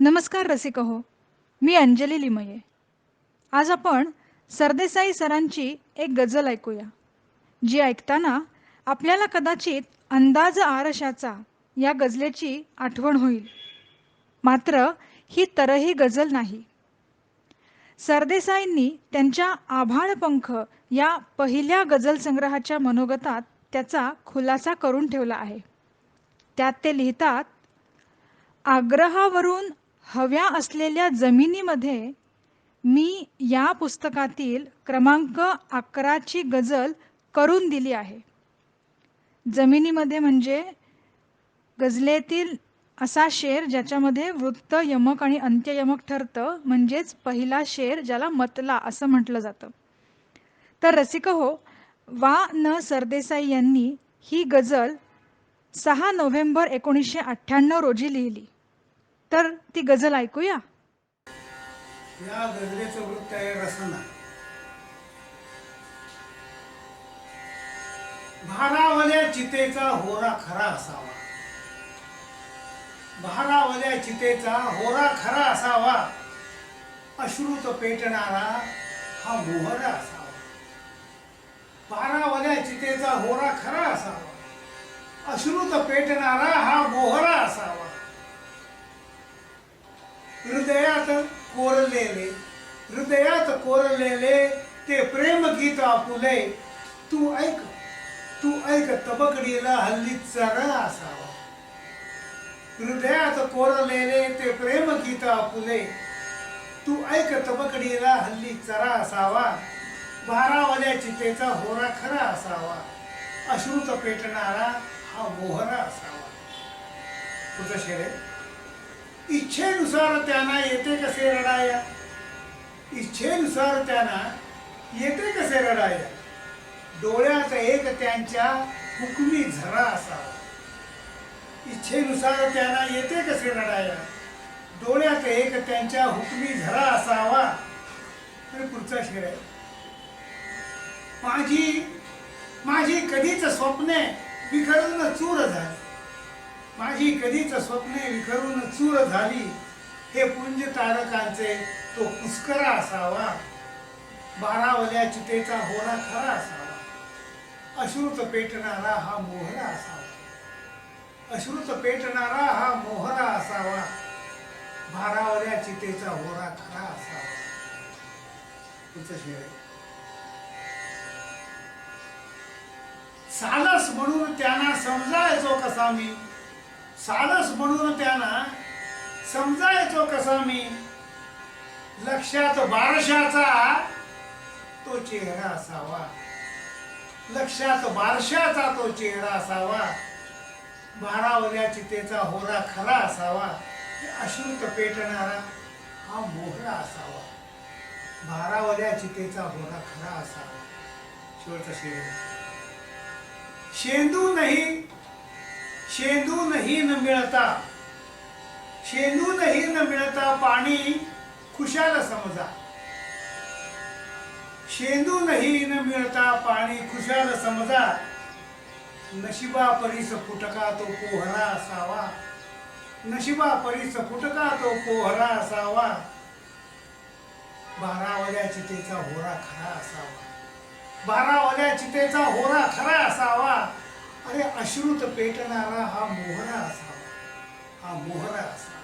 नमस्कार रसिक हो मी अंजली लिमये. आज आपण सरदेसाई सरांची एक गझल ऐकूया जी ऐकताना आपल्याला कदाचित अंदाज आरशाचा या गझलेची आठवण होईल. मात्र ही तरही गझल नाही. सरदेसाईंनी त्यांच्या आभाळ पंख या पहिल्या गझल संग्रहाच्या मनोगतात त्याचा खुलासा करून ठेवला आहे. त्यात ते लिहितात आग्रहावरून हव्या असलेल्या जमिनीमध्ये मी या पुस्तकातील क्रमांक अकराची गझल करून दिली आहे. जमिनीमध्ये म्हणजे गझलेतील असा शेर ज्याच्यामध्ये वृत्त यमक आणि अंत्ययमक ठरतं म्हणजेच पहिला शेर ज्याला मतला असं म्हटलं जातं. तर रसिक हो वा न सरदेसाई यांनी ही गझल सहा नोव्हेंबर एकोणीसशे अठ्ठ्याण्णव रोजी लिहिली. तर ती गझल ऐकूया. या गजलेचं वृत्त आहे रसना. भारावल्या चितेचा होरा खरा असावा. भारावल्या चितेचा होरा खरा असावा. अश्रुत पेटणारा हा मोहरा असावा. भारावल्या चितेचा होरा खरा असावा. अश्रुत पेटणारा हा मोहरा असावा. हृदयात कोरलेले हृदयात कोरलेले ते प्रेम गीत आपुले. तू ऐक तू ऐक तबकडीला हल्ली चरा असावा. हृदयात कोरलेले ते प्रेम गीत आपुले. तू ऐक तबकडीला हल्ली चरा असावा. बारावाल्या चितेचा होरा खरा असावा. अश्रुत पेटणारा हा मोहरा असावा. पुढचा शेरे इच्छेनुसार त्यांना येते कसे रडाया? इच्छेनुसार त्यांना येते कसे रडाया? डोळ्यात एक त्यांच्या हुकमी झरा असावा. इच्छेनुसार त्यांना येते कसे रडाया? डोळ्यात एक त्यांच्या हुकमी झरा असावा. आणि पुढचा शेर आहे. माझी माझी कधीच स्वप्ने विखरून चूर झाली. माझी कधीच स्वप्ने विखरून चूर झाली. हे पुंज तारकांचे तो पुष्करा असावा. बारावल्या चितेचा होरा खरा असावा. अश्रुत पेटणारा हा मोहरा असावा. अश्रुत पेटणारा हा मोहरा असावा. बारावल्या चितेचा होरा खरा असावा. सालस म्हणून त्यांना समजायचो कसा मी. सालस म्हणून त्यांना समजायचो कसा मी. लक्षात बारशाचा तो चेहरा असावा. लक्षात बारशाचा तो चेहरा असावा. बारावल्या चितेचा होरा खरा असावा. अश्रुत पेटणारा हा मोहरा असावा. बारावल्या चितेचा होरा खरा असावा. शेवटचा शेर. शेंदू नाही शेंदूनही न मिळता शेंदूनही न मिळता पाणी खुशाल समजा. शेंदूनही न मिळता पाणी खुशाल समजा नशिबा परीस फुटका तो पोहरा असावा. नशिबा परीस फुटका तो पोहरा असावा. बारावल्या चितेचा होरा खरा असावा. बारावल्या चितेचा होरा खरा असावा. अश्रुत पेटणारा हा मोहरा असावा. हा मोहरा असावा.